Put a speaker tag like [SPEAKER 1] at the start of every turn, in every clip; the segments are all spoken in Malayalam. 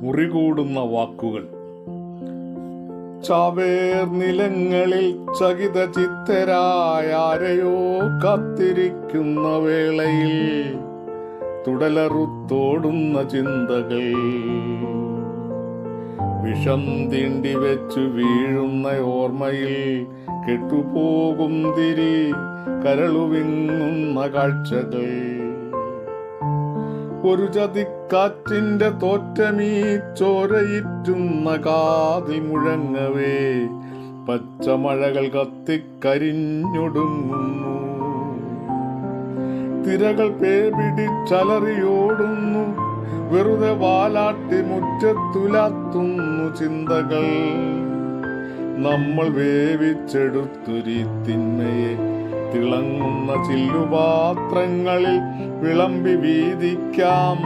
[SPEAKER 1] മുറികൂടുന്ന വാക്കുകൾ. ചാവേർ നിലങ്ങളിൽ ചകിത ചിത്തരായാരെയോ കാത്തിരിക്കുന്ന വേളയിൽ തുടലറുത്തോടുന്ന ചിന്തകൾ. വിഷം തിണ്ടി വെച്ചു വീഴുന്ന ഓർമ്മയിൽ കെട്ടുപോകും തിരി കരളുവിങ്ങുന്ന കാഴ്ചകൾ. ഒരു ചതിക്കാറ്റിന്റെ തോറ്റമീ ചോരയിറ്റുന്ന കാതിൽ മുഴങ്ങവേ. പച്ചമഴകൾ കത്തിക്കരിഞ്ഞൊടുങ്ങുന്നു. തിരകൾ പേപിടിച്ചലറിയോടുന്നു. വെറുതെ വാലാട്ടി മുറ്റത്തുലാത്തുന്നു ചിന്തകൾ. നമ്മൾ വേവിച്ചെടുത്തൊരി തിന്മയെ തിളങ്ങുന്ന ചില്ലുപാത്രങ്ങളിൽ വിളമ്പി വീതിക്കാം.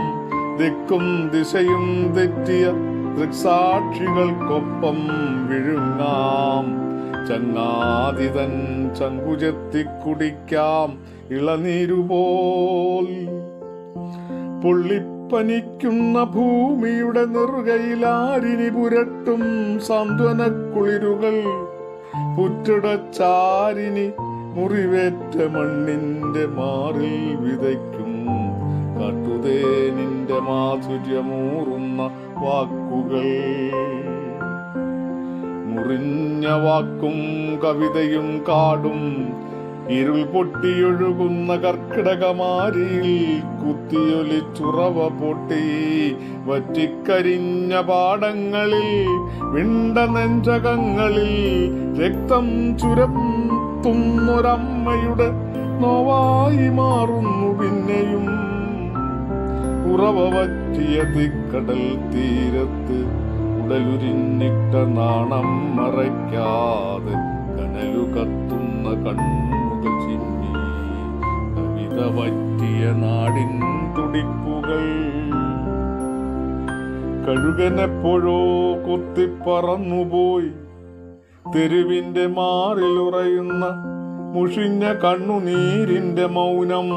[SPEAKER 1] ദിക്കും ദിശയും തെറ്റിയ ദൃക്സാക്ഷികൾക്കൊപ്പം വിഴുങ്ങാം. ചങ്ങാതിതൻ ചങ്കുചെത്തി കുടിക്കാം ഇളനീരുപോൽ പൊള്ളിപ്പനിക്കുന്ന ഭൂമിയുടെ നെറുകയിലാരിനി പുരട്ടും സാന്ത്വന കുളിരുകൾ പുറ്റിടച്ചാരിനി മുറിവേറ്റ മണ്ണിന്റെ മാറിൽ വിതയ്ക്കും. കാട്ടുതേനിന്റെ മാധുര്യമൂറുന്ന വാക്കുകൾ. മുറിഞ്ഞ വാക്കും കവിതയും കാടും. ഇരുൾ പൊട്ടിയൊഴുകുന്ന കർക്കിടകമാരിയിൽ കുത്തിയൊലിച്ചുറവ പൊട്ടി. വറ്റിക്കരിഞ്ഞ പാടങ്ങളിൽ വിണ്ട നെഞ്ചകങ്ങളിൽ രക്തം ചുരത്തുന്നൊരമ്മയുടെ നോവായി മാറുന്നു പിന്നെയും. ഉറവ പറ്റിയ തിക്കടൽ തീരത്ത് ഉടലുരിഞ്ഞിട്ട നാണം മറയ്ക്കാതെ കനലു കത്തുന്ന കണ്ണുകൾ ചിമ്മി കവിത പറ്റിയ നാടിൻ തുടിപ്പുകൾ. കഴുകനെപ്പോഴോ കൊത്തിപ്പറന്നുപോയി തെരുവിന്റെ മാറിലുറയുന്ന മുഷിഞ്ഞ കണ്ണുനീരിന്റെ മൗനം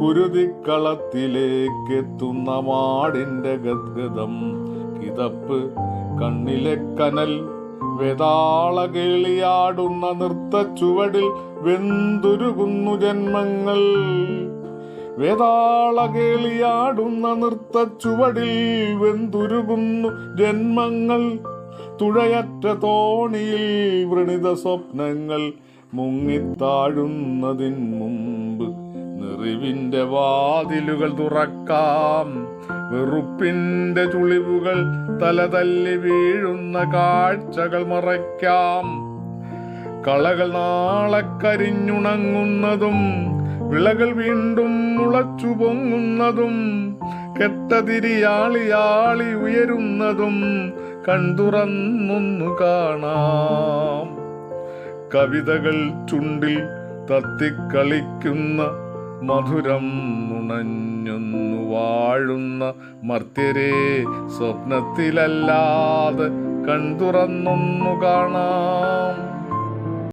[SPEAKER 1] കുരുതിക്കളത്തിലേക്കെത്തുന്ന മാടിന്റെ ഗദ്ഗതം കിതപ്പ് കണ്ണിലെ കനൽ വേതാള കേളിയാടുന്ന നൃത്ത ചുവടിൽ വെന്തുരുകുന്നു ജന്മങ്ങൾ. വേതാള കേളിയാടുന്ന നൃത്ത ചുവടിൽ വെന്തുരുകുന്നു ജന്മങ്ങൾ. തുഴയറ്റ തോണിയിൽ വൃണിത സ്വപ്നങ്ങൾ മുങ്ങിത്താഴുന്നതിൻ മുമ്പ് നിറിവിന്റെ വാതിലുകൾ തുറക്കാം. വെറുപ്പിന്റെ ചുളിവുകൾ തലതല്ലി വീഴുന്ന കാഴ്ചകൾ മറയ്ക്കാം. കളകൾ നാളെ കരിഞ്ഞുണങ്ങുന്നതും വിളകൾ വീണ്ടും മുളച്ചു പൊങ്ങുന്നതും കെട്ടതിരിയാളിയാളി ഉയരുന്നതും കൺതുറന്നൊന്നു കാണാം. കവിതകൾ ചുണ്ടിൽ തത്തിക്കളിക്കുന്ന മധുരം നുണഞ്ഞൊന്നു വാഴുന്ന മർത്യരെ സ്വപ്നത്തിലല്ലാതെ കൺതുറന്നൊന്നു കാണാം.